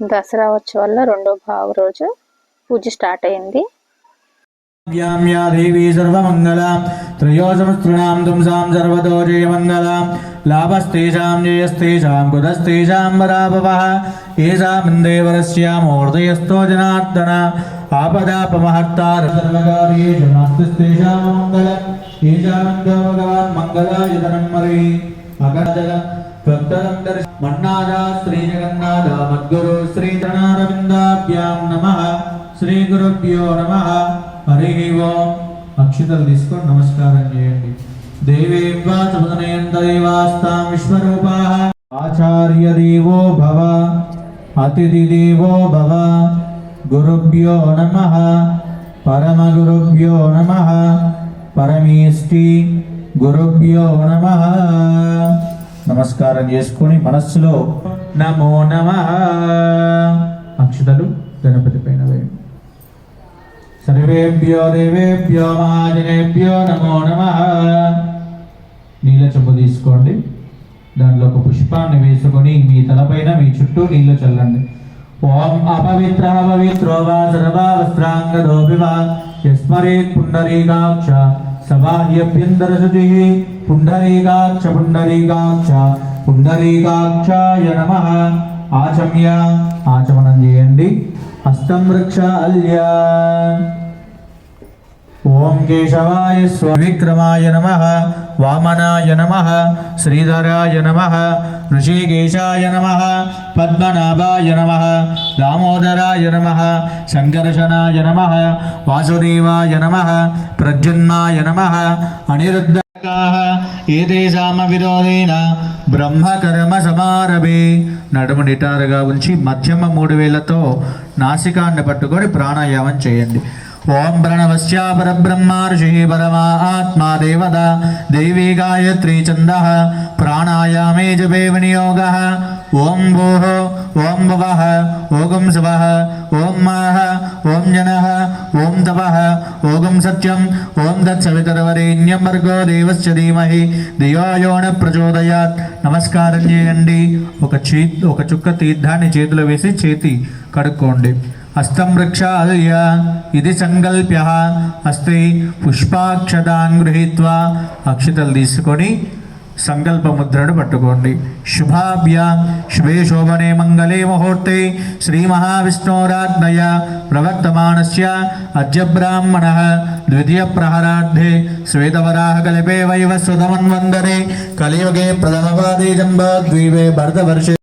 దసరా ఉత్సవాల్లో రెండో భావ రోజు పూజ స్టార్ట్ అయింది. వ్యాం దేవీ సర్వమంగళా త్రయోసమస్తృణాం తుంసాం సర్వతో జయమంగళా లాభస్తేషాం జయస్తేషాం కుతస్తేషాం పరాభవः ఏషామిందేవరస్యామూర్ధయస్థో జనార్దన ఆపదాపమహర్తార సర్వకార్యేషు నాస్తిస్తేషాం మంగళం ఏషామిందో భగవాన్ మంగళాయతనం మరి అగజల భక్తరం మన్నాథ శ్రీ జగన్నాథ మద్గురు శ్రీ చరణారవిందాభ్యాం నమ. శ్రీ గురుభ్యో నమ. హరి ఓం. అక్షితలు తీసుకొని నమస్కారం చేయండి. దేవీం వాచమదనయంత దేవాస్తాం విశ్వరూపాః. ఆచార్య దేవో భవ. అతిథి దేవో భవ. గురుభ్యో నమ. పరమ గురుభ్యో నమ. పరమేష్టి గురుభ్యో నమ. నమస్కారం చేసుకొని మనస్సులో నమో నమ. అక్షతలు గణపతి పైన వేయండి. సర్వేభ్యో దేవేభ్యో మహాజనేభ్యో నమో నమ. నీళ్ళ చెంబు తీసుకోండి. దానిలో ఒక పుష్పాన్ని వేసుకొని మీ తలపైన మీ చుట్టూ నీళ్ళు చల్లండి. ఓం అపవిత్ర పవిత్రో వా సర్వావస్త్రాంగదోపి వా యస్మరే పుండరీకాక్ష. సబాహ్యభ్యంతర పుండరీకాక్ష పుండరీకాక్ష పుండరీకాక్షాయ నమ. ఆచమ్య ఆచమనం చేయండి. హస్తం వృక్ష అల్య ఓం కేశవాయ స్వ విక్రమాయ నమ వామనాయ నమ శ్రీధరాయ నమ ఋషికేశాయ నమ పద్మనాభాయ నమ దామోదరాయ నమ సంకర్షణాయ నమ వాసుదేవాయ నమ ప్రద్యున్మాయ నమ అనిరుద్ధ ఏదేశామ విరోధేన బ్రహ్మకర్మ సమారభే. నడుము నిటారుగా ఉంచి మధ్యమ మూడు వేలతో నాసికాన్ని పట్టుకొని ప్రాణాయామం చేయండి. ఓం ప్రణవస్య పరబ్రహ్మ ఋషి పరమా ఆత్మా దేవత. దేవీ గాయత్రీ చంద ప్రాణాయామే జపే వినియోగ. ఓం భూః ఓం భవః ఓగం శివః ఓం మాః ఓం జనః. ఓం తపః ఓగం సత్యం. ఓం తత్సవితరవరేణ్యం వర్గో దేవస్య ధీమహి. ధియో యో ప్రచోదయాత్. నమస్కారం చేయండి. ఒక చే ఒక చుక్క తీర్థాన్ని చేతిలో వేసి చేతి కడుక్కోండి. హస్తం వృక్షాదయ ఇది సంకల్ప్య. హస్తే పుష్పాక్షదాన్ గృహీత్వా. అక్షతలు తీసుకొని సంకల్ప ముద్రను పట్టుకోండి. శుభాభ్య. శుభే శోభనే మంగళే ముహూర్తే. శ్రీ మహావిష్ణోరాజ్ఞయ ప్రవర్తమానస్య అద్య బ్రాహ్మణ. ద్వితీయ ప్రహరార్థే శ్వేతవరాహ కల్పే వైవస్వతమన్వందరే కలియుగే ప్రథమపాదే జంబాద్వీపే భరతవర్షే.